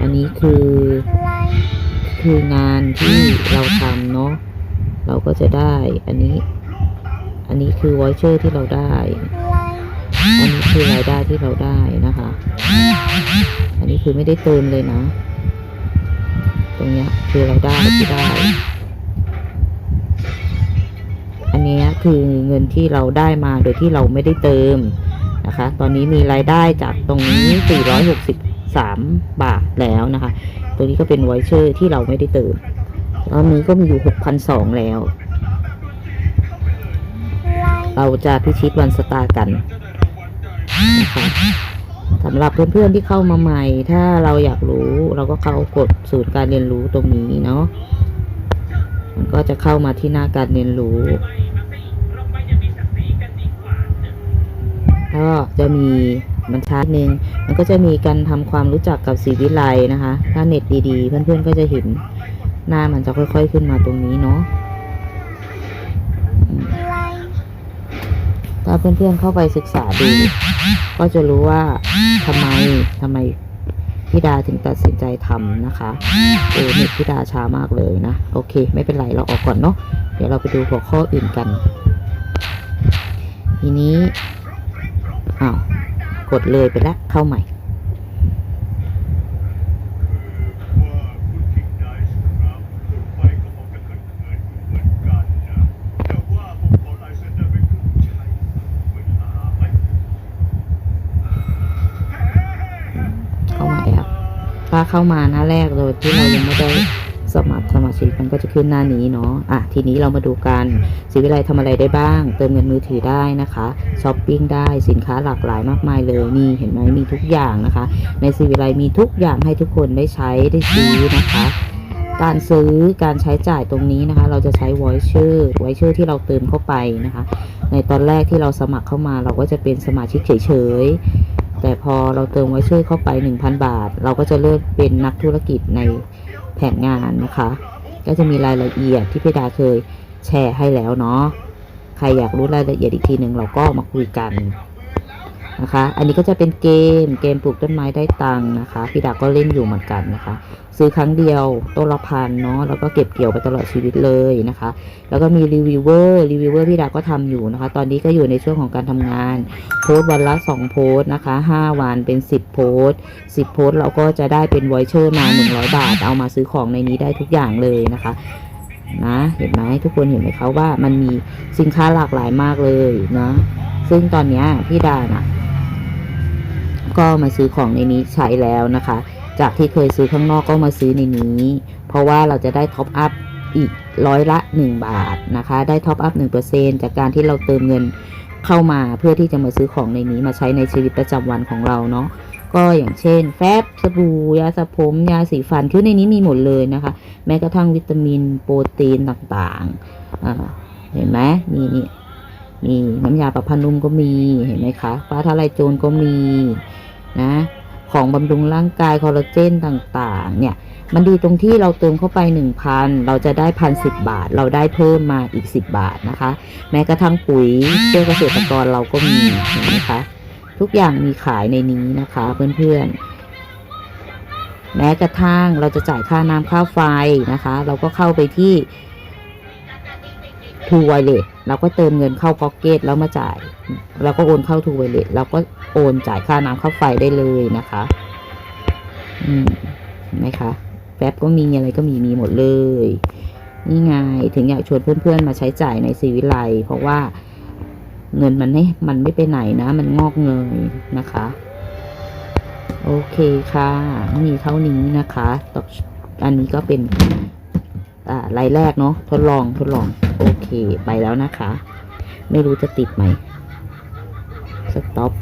อันนี้คือ คืองานที่เราทำเนาะ เราก็จะได้ อันนี้ อันนี้คือวอเชอร์ที่เราได้ อันนี้คือรายได้ที่เราได้นะคะ อันนี้คือไม่ได้เติมเลยนะ ตรงเนี้ยคือรายได้ที่ได้ อันนี้คือเงินที่เราได้มาโดยที่เราไม่ได้เติมนะคะ ตอนนี้มีรายได้จากตรงนี้ 460 3 บาทแล้วนะคะ ตัวนี้ก็เป็นไวเชอร์ที่เราไม่ได้เติมตอนนี้ก็มีอยู่ 6,200 แล้ว เราจะพิชิตวันสตาร์กันนะคะสำหรับเพื่อนๆที่เข้ามาใหม่ ถ้าเราอยากรู้เราก็เข้ากดศูนย์การเรียนรู้ตรงนี้เนาะมันก็จะเข้ามาที่หน้าการเรียนรู้ก็จะมี มันชาร์ตหนึ่งมันก็จะมีการทำความรู้จักกับสีวิไลนะคะ ถ้าเน็ตดีๆ เพื่อนๆก็จะเห็นหน้ามันจะค่อย ๆ ขึ้นมาตรงนี้เนาะถ้าเพื่อนๆเข้าไปศึกษาดู ก็จะรู้ว่าทำไมทำไมพี่ดาถึงตัดสินใจทำนะคะโอ้เน็ตพี่ดาช้ามากเลยนะ โอเค ไม่เป็นไรเราออกก่อนเนาะเดี๋ยวเราไปดูหัวข้ออื่นกัน ทีนี้อ้าว กดเลยไปแล้วเข้าใหม่ เข้ามาแล้วถ้าเข้ามาหน้าแรกโดยที่เรายังไม่ได้ สมัครสมาชิกมันก็จะขึ้นหน้านี้เนาะอะทีนี้เรามาดูกันสิวิไลทำอะไรได้บ้าง เติมเงินมือถือได้นะคะช้อปปิ้งได้สินค้าหลากหลายมากมายเลยนี่เห็นไหมมีทุกอย่างนะคะ ในสิวิไลมีทุกอย่างให้ทุกคนได้ใช้ได้ซื้อนะคะการซื้อการใช้จ่ายตรงนี้นะคะ เราจะใช้ voucher voucher ที่เราเติมเข้าไปนะคะ ในตอนแรกที่เราสมัครเข้ามาเราก็จะเป็นสมาชิกเฉยๆแต่พอเราเติม voucher เข้าไป 1,000 บาท เราก็จะเริ่มเป็นนักธุรกิจใน แผนงานนะคะ ก็จะมีรายละเอียดที่พี่ดาเคยแชร์ให้แล้วเนาะใครอยากรู้รายละเอียดอีกทีหนึ่งเราก็มาคุยกัน นะคะ อันนี้ก็จะเป็นเกมเกมปลูกต้นไม้ได้ตังค์นะคะ พี่ดาก็เล่นอยู่เหมือนกันนะคะ ซื้อครั้งเดียวต้นละพันเนาะแล้วก็เก็บเกี่ยวไปตลอดชีวิตเลยนะคะ แล้วก็มีรีวิวเวอร์รีวิวเวอร์พี่ดาก็ทำอยู่นะคะ ตอนนี้ก็อยู่ในช่วงของการทำงาน โพสต์วันละ 2 โพสต์นะคะ 5 วันเป็น 10 โพสต์ 10 โพสต์เราก็จะได้เป็นวอยเชอร์มา 100 บาท เอามาซื้อของในนี้ได้ทุกอย่างเลยนะคะนะเห็นไหมทุกคนเห็นไหมคะว่ามันมีสินค้าหลากหลายมากเลยนะซึ่งตอนนี้พี่ดานะ ก็มาซื้อของในนี้ใช้แล้วนะคะ จากที่เคยซื้อข้างนอกก็มาซื้อในนี้ เพราะว่าเราจะได้ท็อปอัพอีกร้อยละ 1 บาทนะคะ ได้ท็อปอัพ1%จากการที่เราเติมเงินเข้ามาเพื่อที่จะมาซื้อของในนี้มาใช้ในชีวิตประจำวันของเราเนาะก็อย่างเช่น แฟบสบู่ยาสระผม ยาสีฟันคือในนี้มีหมดเลยนะคะ แม้กระทั่งวิตามินโปรตีนต่างๆเห็นไหมนี่นี่ นี่น้ำยาปรับผ้านุ่มก็มีเห็นไหมคะฟ้าทะลายโจรก็มีนะของบำรุงร่างกายคอลลาเจนต่างๆ เนี่ยมันดีตรงที่เราเติมเข้าไป 1,000 เราจะได้พันสิบบาท เราได้เพิ่มมาอีก 10 บาทนะคะ แม้กระทั่งปุ๋ยเพื่อเกษตรกรเราก็มีเห็นไหมคะทุกอย่างมีขายในนี้นะคะเพื่อนๆ แม้กระทั่งเราจะจ่ายค่าน้ำค่าไฟนะคะ เราก็เข้าไปที่ True Wallet เราก็เติมเงินเข้า Pocket แล้วมาจ่าย เราก็โอนเข้า True Wallet เราก็โอนจ่ายค่าน้ำค่าไฟได้เลยนะคะ อืมเห็นไหมคะแป๊บก็มีอะไรก็มีมีหมดเลย นี่ไงถึงอยากชวนเพื่อนๆมาใช้จ่ายในซีวิไลเพราะว่าเงินมันไม่มันไม่ไปไหนนะ มันงอกเงยนะคะ โอเคค่ะ มีเท่านี้นะคะตออันนี้ก็เป็น อ่ารายแรกเนาะทดลองทดลองโอเคไปแล้วนะคะ ไม่รู้จะติดไหมสต็อป